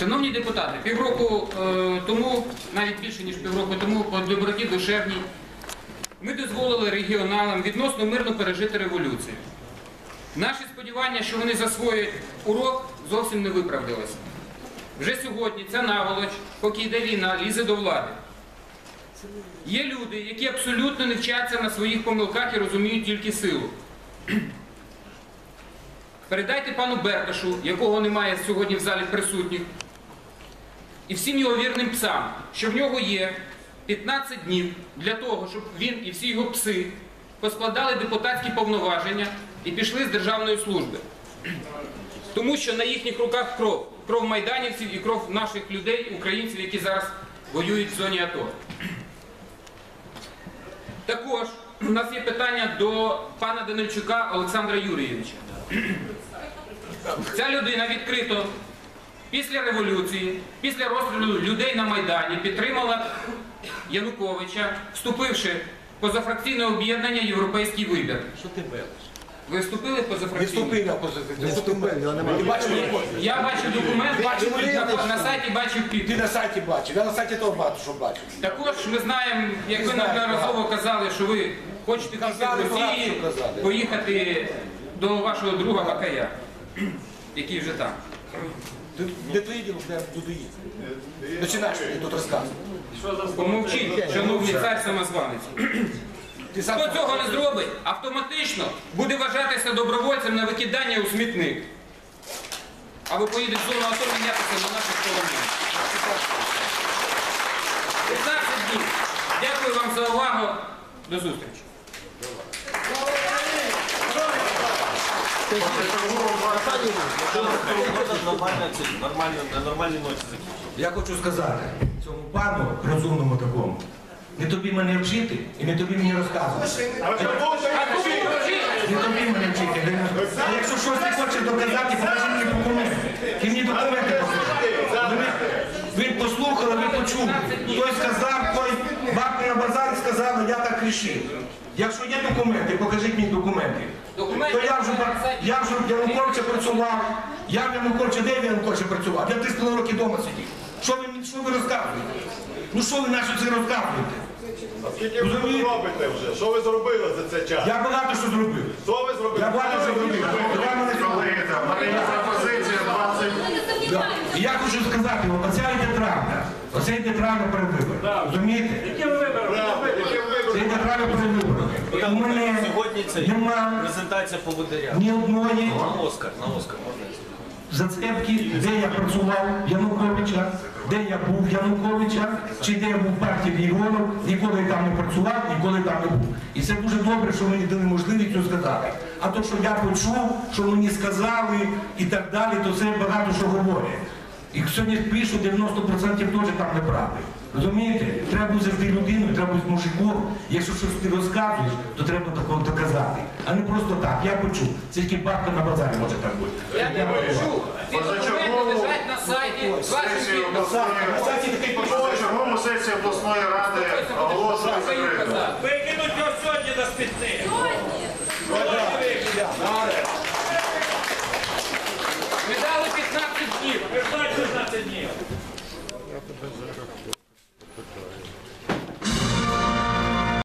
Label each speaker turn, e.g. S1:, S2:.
S1: Шановні депутати, півроку е, тому, навіть більше ніж півроку тому, по доброті душевній, ми дозволили регіоналам відносно мирно пережити революцію. Наші сподівання, що вони засвоять урок, зовсім не виправдалися. Вже сьогодні ця наволоч, поки йде війна, лізе до влади. Є люди, які абсолютно не вчаться на своїх помилках і розуміють тільки силу. Передайте пану Берташу, якого немає сьогодні в залі присутніх, і всім його вірним псам, що в нього є 15 днів для того, щоб він і всі його пси поскладали депутатські повноваження і пішли з державної служби. Тому що на їхніх руках кров. Кров майданівців і кров наших людей, українців, які зараз воюють в зоні АТО. Також у нас є питання до пана Данильчука Олександра Юрійовича. Ця людина відкрито після революції, після розстрілу людей на Майдані підтримала Януковича, вступивши в позафракційне об'єднання Європейський вибір.
S2: Що ти белиш?
S1: Ви вступили в
S3: Не
S1: позафракційне?
S3: я бачив
S1: бачив документ, бачив на, сайті бачив
S3: Ти на сайті бачив, я на сайті того бачу, що бачив.
S1: Також ми знаємо, як ви неодноразово казали, що ви хочете в Росії, поїхати до вашого друга Бакая, який вже там.
S3: Твої діло, де їхати. Починаєш мені тут розказувати.
S1: Помовчіть, шановний цар самозванець.
S3: Ти сам
S1: Хто цього не зробить, автоматично буде вважатися добровольцем на викидання у смітник. А ви поїдете в зону АТО мінятися на наших полонених. 15 днів. Дякую вам за увагу. До зустрічі.
S4: Я хочу сказати цьому пану розумному такому. Не тобі мене вчити і не тобі мені розказувати. Не тобі мене вчити. А якщо щось не хочеш доказати, покажи мені документи. Ти мені документи покажи. Ви- послухали, ви почули. Той сказав, той бабки на базарі сказали, я так рішив. Якщо є документи, покажіть мені документи.
S1: Документи
S4: То я вже, я вже в Януковича працював, я в Януковича, де в Януковича працював? Я 3,5 роки вдома сидів. Що ви, що ви розказуєте? Ну що ви наші це розказуєте?
S5: Скільки ви тут робите вже? Що ви зробили за цей час?
S4: Я багато що зробив.
S5: Що ви зробили?
S4: Я багато що зробив. Я мене
S5: Колеги, там, в мене є пропозиція 20
S4: Да. І я хочу сказати, оця йде правда. Оце йде правда перед виборами. Розумієте? Це йде правда перед виборами. У мене
S6: Сьогодні це
S4: нема
S6: презентація поводиря.
S4: ні одної
S6: На Оскар, на Оскар можна.
S4: зацепки, де я працював Януковича, де я був Януковича, чи де я був в партії регіонів, ніколи там не працював, ніколи там не був. І це дуже добре, що мені дали можливість це сказати. А то, що я почув, що мені сказали і так далі, то це багато що говорять. І сьогодні пишуть 90% теж там неправди. Розумієте? Треба бути завжди людиною, треба бути мужиком. Якщо щось ти розказуєш, то треба такого доказати. А не просто так. Я почув. Це тільки бабка на базарі може так бути.
S1: Я не пишу. Ці документи лежать на сайті з вашим
S5: сесію обласної ради оголошую закритою.
S7: Викинуть його сьогодні на смітник. синів.